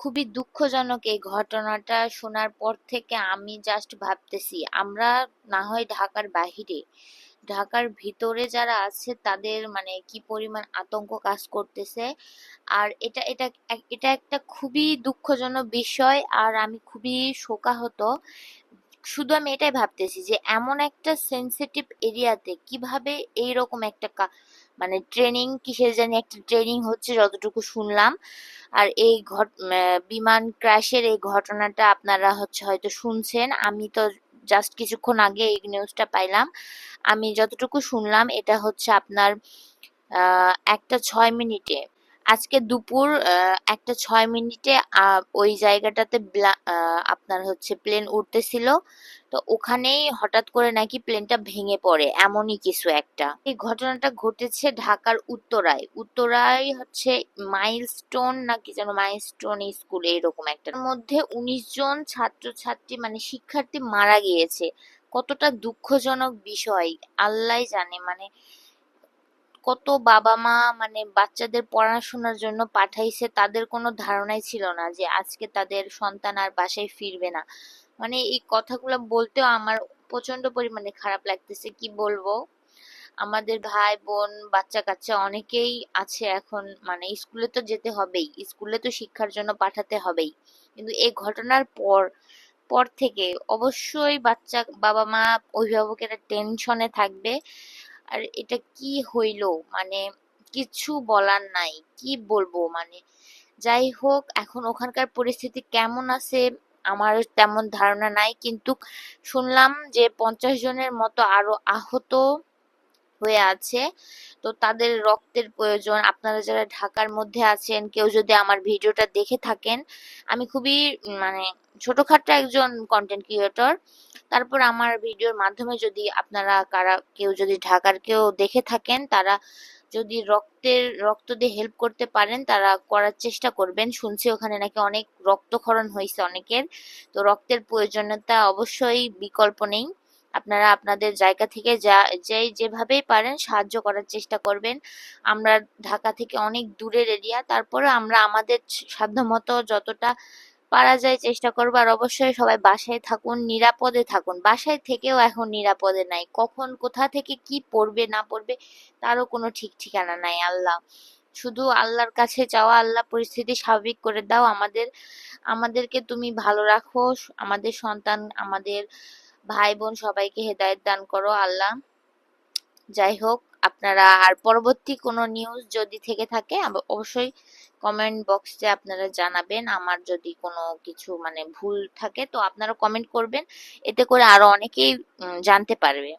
খুবই দুঃখজনক এই ঘটনাটা শোনার পর থেকে আমি জাস্ট ভাবতেছি, আমরা না হয় ঢাকার বাহিরে, ঢাকার ভিতরে যারা আছে তাদের মানে কি পরিমাণ আতঙ্ক কাজ করতেছে। আর এটা এটা এটা একটা খুবই দুঃখজনক বিষয় আর আমি খুবই শোকাহত শুধু আমি এটাই ভাবতেছি যে এমন একটা সেনসিটিভ এরিয়াতে কীভাবে এইরকম একটা মানে ট্রেনিং কিসের জানি একটা ট্রেনিং হচ্ছে যতটুকু শুনলাম। আর এই ঘট বিমান ক্র্যাশের এই ঘটনাটা আপনারা হচ্ছে হয়তো শুনছেন। আমি তো জাস্ট কিছুক্ষণ আগে এই নিউজটা পাইলাম। আমি যতটুকু শুনলাম, এটা হচ্ছে আপনার একটা ছয় মিনিটে আজকে দুপুর একটা ছয় মিনিটে ওই জায়গাটাতে আপনার হচ্ছে প্লেন উঠতেছিল তো ওখানেই হঠাৎ করে নাকি প্লেনটা ভেঙে পড়ে, এমনই কিছু একটা। এই ঘটনাটা ঘটেছে ঢাকার উত্তরায়। উত্তরায় হচ্ছে মাইলস্টোন নাকি যেন মাইলস্টোন স্কুল এরকম একটা। এর মধ্যে উনিশ জন ছাত্রছাত্রী মানে শিক্ষার্থী মারা গিয়েছে। কতটা দুঃখজনক বিষয় আল্লাহ জানে। মানে কত বাবা মা মানে বাচ্চাদের পড়াশোনার জন্য পাঠাইছে তাদের কোনো ধারণাই ছিল না যে আজকে তাদের সন্তান আর বাসায় ফিরবে না। মানে এই কথাগুলো বলতেও আমার প্রচণ্ড পরিমাণে খারাপ লাগতেছে, কি বলব? আমাদের ভাই, বোন বাচ্চা কাচ্চা অনেকেই আছে এখন মানে স্কুলে তো যেতে হবেই, স্কুলে তো শিক্ষার জন্য পাঠাতে হবেই। কিন্তু এই ঘটনার পর পর থেকে অবশ্যই বাচ্চা বাবা মা অভিভাবকেরা টেনশনে থাকবে। আর এটা কি হইল? মানে কিছু বলার নাই। কি বলব? মানে যাই হোক, এখন ওখানকার পরিস্থিতি কেমন আছে আমার তেমন ধারণা নাই। কিন্তু শুনলাম যে পঞ্চাশ জনের মতো আরও আহত হয়ে আছে। তো তাদের রক্তের প্রয়োজন। আপনারা যারা ঢাকার মধ্যে আছেন, কেউ যদি আমার ভিডিওটা দেখে থাকেন, আমি খুবই মানে ছোটখাটো একজন কন্টেন্ট ক্রিয়েটর তারপর আমার ভিডিওর মাধ্যমে যদি আপনারা কারা, কেউ যদি ঢাকার কেউ দেখে থাকেন, তারা যদি রক্তের, রক্ত দিয়ে হেল্প করতে পারেন, তারা করার চেষ্টা করবেন। শুনছি ওখানে নাকি অনেক রক্তক্ষরণ হয়েছে অনেকের। তো রক্তের প্রয়োজনীয়তা অবশ্যই বিকল্প নেই। আপনারা আপনাদের জায়গা থেকে যা, যেই যেভাবেই পারেন সাহায্য করার চেষ্টা করবেন। আমরা ঢাকা থেকে অনেক দূরের এরিয়া, তারপরে আমরা আমাদের সাধ্যমতো যতটা পারা যায় চেষ্টা করব। আর অবশ্যই সবাই বাসায় থাকুন, নিরাপদে থাকুন। বাসায় থেকেও এখন নিরাপদে নাই। কখন কোথা থেকে কি পড়বে, না পড়বে, তারও কোনো ঠিক ঠিকানা নাই, আল্লাহ। শুধু আল্লাহর কাছে চাওয়া আল্লাহ পরিস্থিতি স্বাভাবিক করে দাও। আমাদের, আমাদেরকে তুমি ভালো রাখো। আমাদের সন্তান, আমাদের ভাই বোন সবাইকে হেদায়ত দান করো, আল্লাহ। যাই হোক, আপনারা আর পরবর্তী কোনো নিউজ যদি থেকে থাকে অবশ্যই কমেন্ট বক্সে আপনারা জানাবেন। আমার যদি কোনো কিছু মানে ভুল থাকে, তো আপনারা কমেন্ট করবেন। এতে করে আরও অনেকেই জানতে পারবে।